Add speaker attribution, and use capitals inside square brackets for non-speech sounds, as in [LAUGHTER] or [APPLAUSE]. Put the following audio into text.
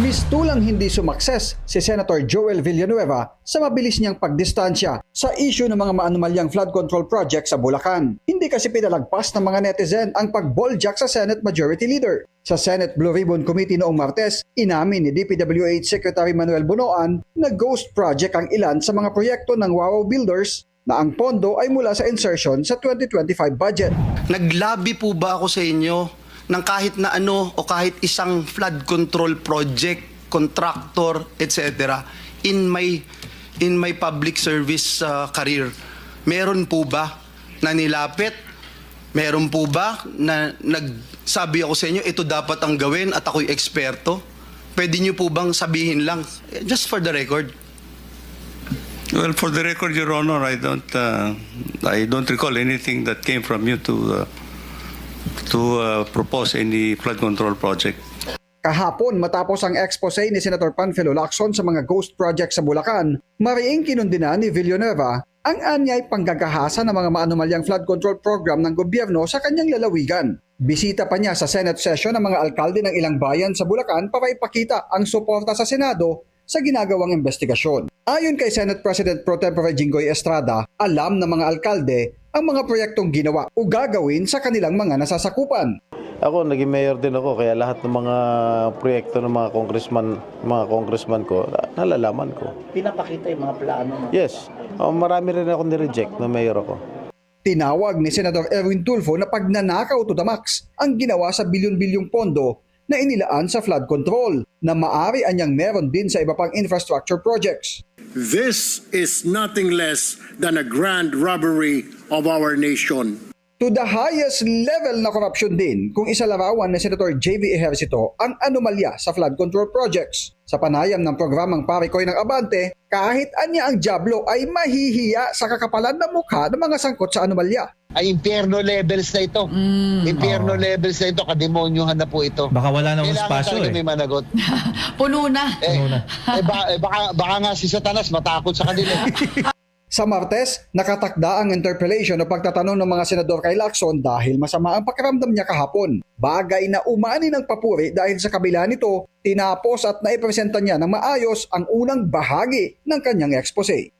Speaker 1: Mistulang hindi sumakses si Senator Joel Villanueva sa mabilis niyang pagdistansya sa issue ng mga maanumalyang flood control project sa Bulacan. Hindi kasi pinalagpas ng mga netizen ang pagboljak sa Senate Majority Leader. Sa Senate Blue Ribbon Committee noong Martes, inamin ni DPWH Secretary Manuel Bunoan na ghost project ang ilan sa mga proyekto ng Wawaw Builders na ang pondo ay mula sa insertion sa 2025 budget.
Speaker 2: Naglabi po ba ako sa inyo ng kahit na ano o kahit isang flood control project, contractor, etc. in my in my public service uh, career? Meron po ba na nilapit? Meron po ba na nagsabi ako sa inyo ito dapat ang gawin at ako'y eksperto? Pwede niyo po bang sabihin lang just for the record?
Speaker 3: Well, for the record, Your Honor, I don't, uh, I don't recall anything that came from you to, uh, to uh, propose any flood control project.
Speaker 1: Kahapon matapos ang expose ni Senator Panfilo Lacson sa mga ghost projects sa Bulacan, mariing kinundina ni Villanueva ang anyay panggagahasa ng mga maanumalyang flood control program ng gobyerno sa kanyang lalawigan. Bisita pa niya sa Senate session ng mga alkalde ng ilang bayan sa Bulacan para ipakita ang suporta sa Senado sa ginagawang investigasyon. Ayon kay Senate President Pro Tempore Jinggoy Estrada, alam ng mga alkalde ang mga proyektong ginawa o gagawin sa kanilang mga nasasakupan.
Speaker 4: Ako, naging mayor din ako, kaya lahat ng mga proyekto ng mga congressman, mga congressman ko, na- nalalaman ko.
Speaker 5: pinapakita yung mga plano mo.
Speaker 4: Yes, oh, marami rin ako ni-reject na mayor ako.
Speaker 1: Tinawag ni Senador Erwin Tulfo na pagnanakaw to the max ang ginawa sa bilyon-bilyong pondo na inilaan sa flood control na maari anyang meron din sa iba pang infrastructure projects.
Speaker 6: This is nothing less than a grand robbery of our nation.
Speaker 1: To the highest level na korupsyon din kung isalarawan ni Senator JV Ejercito ang anomalya sa flood control projects. Sa panayam ng programang Parikoy ng Abante, kahit anya ang Diablo ay mahihiya sa kakapalan ng mukha ng mga sangkot sa anomalya.
Speaker 5: Ay, impyerno levels na ito. impyerno levels na ito, kademonyohan na po ito.
Speaker 7: Baka wala na akong
Speaker 5: Kailangan
Speaker 7: spasyo
Speaker 5: talaga
Speaker 7: eh.
Speaker 5: may managot. [LAUGHS]
Speaker 8: Puno na.
Speaker 5: Eh,
Speaker 7: Puno na.
Speaker 5: eh, ba- eh, baka, baka nga si Satanas matakot sa kanila. [LAUGHS]
Speaker 1: Sa Martes, nakatakda ang interpellation o pagtatanong ng mga senador kay Lacson dahil masama ang pakiramdam niya kahapon. Bagay na umani ng papuri dahil sa kabila nito, tinapos at naipresenta niya ng maayos ang unang bahagi ng kanyang expose.